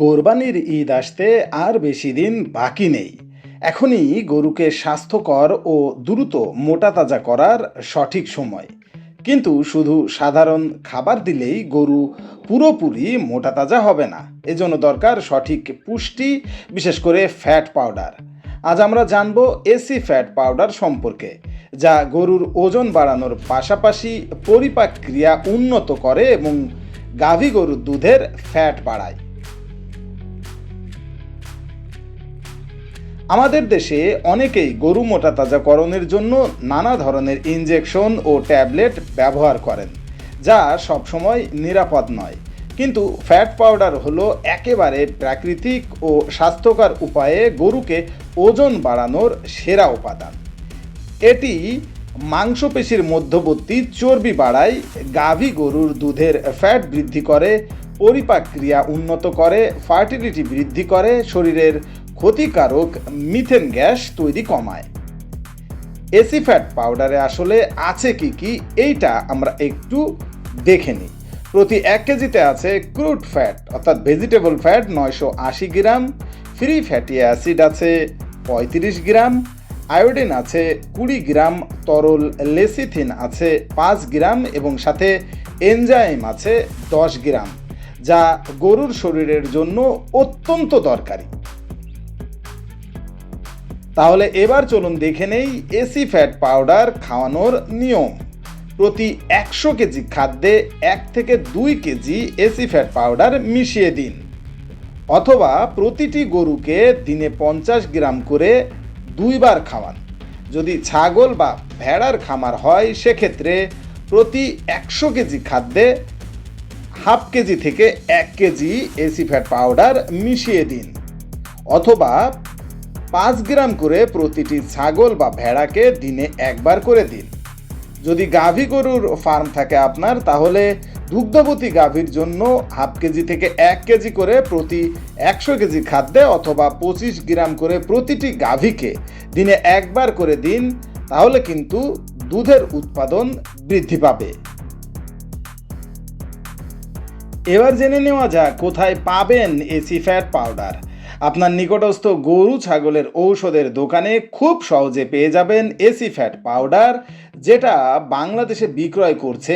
কোরবানির ঈদ আসতে আর বেশি দিন বাকি নেই। এখনই গরুকে স্বাস্থ্যকর ও দ্রুত মোটা তাজা করার সঠিক সময়। কিন্তু শুধু সাধারণ খাবার দিলেই গরু পুরোপুরি মোটা তাজা হবে না। এজন্য দরকার সঠিক পুষ্টি, বিশেষ করে ফ্যাট পাউডার। আজ আমরা জানব এসি ফ্যাট পাউডার সম্পর্কে, যা গরুর ওজন বাড়ানোর পাশাপাশি পরিপাক ক্রিয়া উন্নত করে এবং গাভী গরুর দুধের ফ্যাট বাড়ায়। আমাদের দেশে অনেকেই গরু মোটা তাজাকরণের জন্য নানা ধরনের ইনজেকশন ও ট্যাবলেট ব্যবহার করেন, যা সবসময় নিরাপদ নয়। কিন্তু ফ্যাট পাউডার হলো একেবারে প্রাকৃতিক ও স্বাস্থ্যকর উপায়ে গরুকে ওজন বাড়ানোর সেরা উপাদান। এটি মাংসপেশির মধ্যবর্তী চর্বি বাড়ায়, গাভী গরুর দুধের ফ্যাট বৃদ্ধি করে, পরিপাক ক্রিয়া উন্নত করে, ফার্টিলিটি বৃদ্ধি করে, শরীরের ক্ষতিকারক মিথেন গ্যাস তৈরি কমায়। এসি ফ্যাট পাউডারে আসলে আছে কি কি, এইটা আমরা একটু দেখে নিই। প্রতি এক কেজিতে আছে ক্রুড ফ্যাট, অর্থাৎ ভেজিটেবল ফ্যাট নয়শো আশি গ্রাম, ফ্রি ফ্যাটি অ্যাসিড আছে পঁয়ত্রিশ গ্রাম, আয়োডিন আছে কুড়ি গ্রাম, তরল লেসিথিন আছে পাঁচ গ্রাম এবং সাথে এনজাইম আছে দশ গ্রাম, যা গরুর শরীরের জন্য অত্যন্ত দরকারি। তাহলে এবার চলুন দেখে নেই এসি ফ্যাট পাউডার খাওয়ানোর নিয়ম। প্রতি একশো কেজি খাদ্যে এক থেকে দুই কেজি এসি ফ্যাট পাউডার মিশিয়ে দিন। অথবা প্রতিটি গরুকে দিনে পঞ্চাশ গ্রাম করে দুইবার খাওয়ান। যদি ছাগল বা ভেড়ার খামার হয়, সেক্ষেত্রে প্রতি একশো কেজি খাদ্যে হাফ কেজি থেকে এক কেজি এসি ফ্যাট পাউডার মিশিয়ে দিন। অথবা পাঁচ গ্রাম করে প্রতিটি ছাগল বা ভেড়াকে দিনে একবার করে দিন। যদি গাভী গরুর ফার্ম থাকে আপনার, তাহলে দুগ্ধবতী গাভীর জন্য হাফ কেজি থেকে এক কেজি করে প্রতি একশো কেজি খাদ্যে অথবা পঁচিশ গ্রাম করে প্রতিটি গাভীকে দিনে একবার করে দিন, তাহলে কিন্তু দুধের উৎপাদন বৃদ্ধি পাবে। এবার জেনে নেওয়া যাক কোথায় পাবেন এসি ফ্যাট পাউডার। আপনার নিকটস্থ গরু ছাগলের ঔষধের দোকানে খুব সহজে পেয়ে যাবেন এসি ফ্যাট পাউডার, যেটা বাংলাদেশে বিক্রয় করছে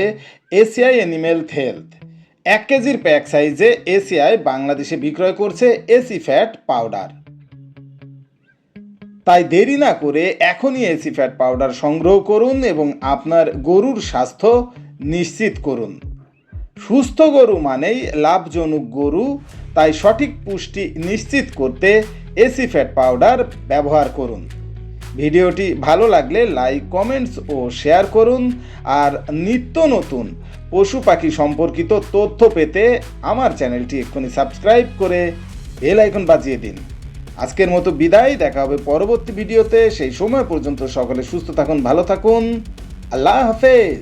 এসিআই অ্যানিমেল হেলথ। এক কেজির প্যাক সাইজে এসিআই বাংলাদেশে বিক্রয় করছে এসি ফ্যাট পাউডার। তাই দেরি না করে এখনই এসি ফ্যাট পাউডার সংগ্রহ করুন এবং আপনার গরুর স্বাস্থ্য নিশ্চিত করুন। সুস্থ গরু মানেই লাভজনক গরু তাই সঠিক পুষ্টি নিশ্চিত করতে এসি ফ্যাট পাউডার ব্যবহার করুন। ভিডিওটি ভালো লাগলে লাইক, কমেন্টস ও শেয়ার করুন। আর নিত্য নতুন পশু পাখি সম্পর্কিত তথ্য পেতে আমার চ্যানেলটি এক্ষুনি সাবস্ক্রাইব করে বেল আইকন বাজিয়ে দিন। আজকের মতো বিদায়, দেখা হবে পরবর্তী ভিডিওতে। সেই সময় পর্যন্ত সকলে সুস্থ থাকুন, ভালো থাকুন। আল্লাহ হাফেজ।